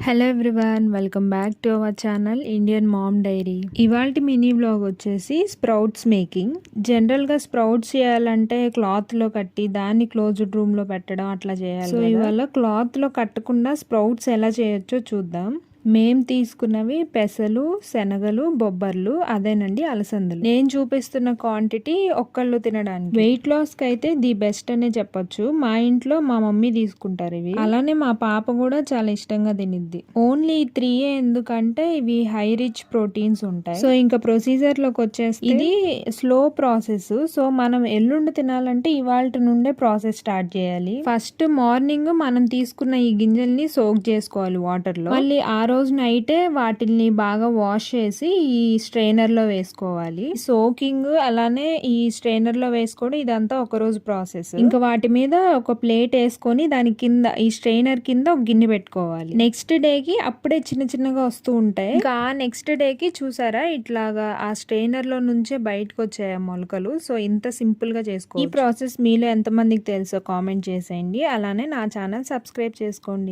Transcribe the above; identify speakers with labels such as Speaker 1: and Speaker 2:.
Speaker 1: Hello everyone welcome back to our channel Indian mom diary ఇవాళ mini blog వచ్చేసి sprouts making జనరల్గా sprouts చేయాలంటే క్లాత్లో కట్టి దాన్ని క్లోజ్డ్ రూమ్లో పెట్టడం అట్లా చేయాలి సో ఇవాళ క్లాత్లో కట్టకుండా స్ప్రౌట్స్ ఎలా చేయొచ్చో చూద్దాం. మేం తీసుకున్నవి పెసలు శనగలు బొబ్బర్లు అదేనండి అలసందలు. నేను చూపిస్తున్న క్వాంటిటీ ఒక్కళ్ళు తినడానికి. వెయిట్ లాస్కి అయితే ది బెస్ట్ అనే చెప్పొచ్చు. మా ఇంట్లో మా మమ్మీ తీసుకుంటారు ఇవి. అలానే మా పాప కూడా చాలా ఇష్టంగా తినిద్ది. ఓన్లీ త్రీ ఎందుకంటే ఇవి హై రిచ్ ప్రోటీన్స్ ఉంటాయి. సో ఇంకా ప్రొసీజర్లోకి వచ్చేసి ఇది స్లో ప్రాసెస్ సో మనం ఎల్లుండి తినాలంటే ఇవాళ నుండే ప్రాసెస్ స్టార్ట్ చేయాలి. ఫస్ట్ మార్నింగ్ మనం తీసుకున్న ఈ గింజల్ని సోక్ చేసుకోవాలి వాటర్లో. మళ్ళీ ఆరు రోజు నైటే వాటిని బాగా వాష్ చేసి ఈ స్ట్రైనర్లో వేసుకోవాలి. సోకింగ్ అలానే ఈ స్ట్రైనర్లో వేసుకోవడం ఇదంతా ఒక రోజు ప్రాసెస్. ఇంకా వాటి మీద ఒక ప్లేట్ వేసుకొని దాని కింద ఈ స్ట్రైనర్ కింద ఒక గిన్నె పెట్టుకోవాలి. నెక్స్ట్ డే కి అప్పుడే చిన్న చిన్నగా వస్తూ ఉంటాయి. ఇంకా ఆ నెక్స్ట్ డే కి చూసారా? ఇట్లాగా ఆ స్ట్రైనర్లో నుంచే బయటకు వచ్చాయి మొలకలు. సో ఇంత సింపుల్గా చేసుకో ఈ ప్రాసెస్ మీలో ఎంతమందికి తెలుసో కామెంట్ చేసేయండి. అలానే నా ఛానల్ సబ్స్క్రైబ్ చేసుకోండి.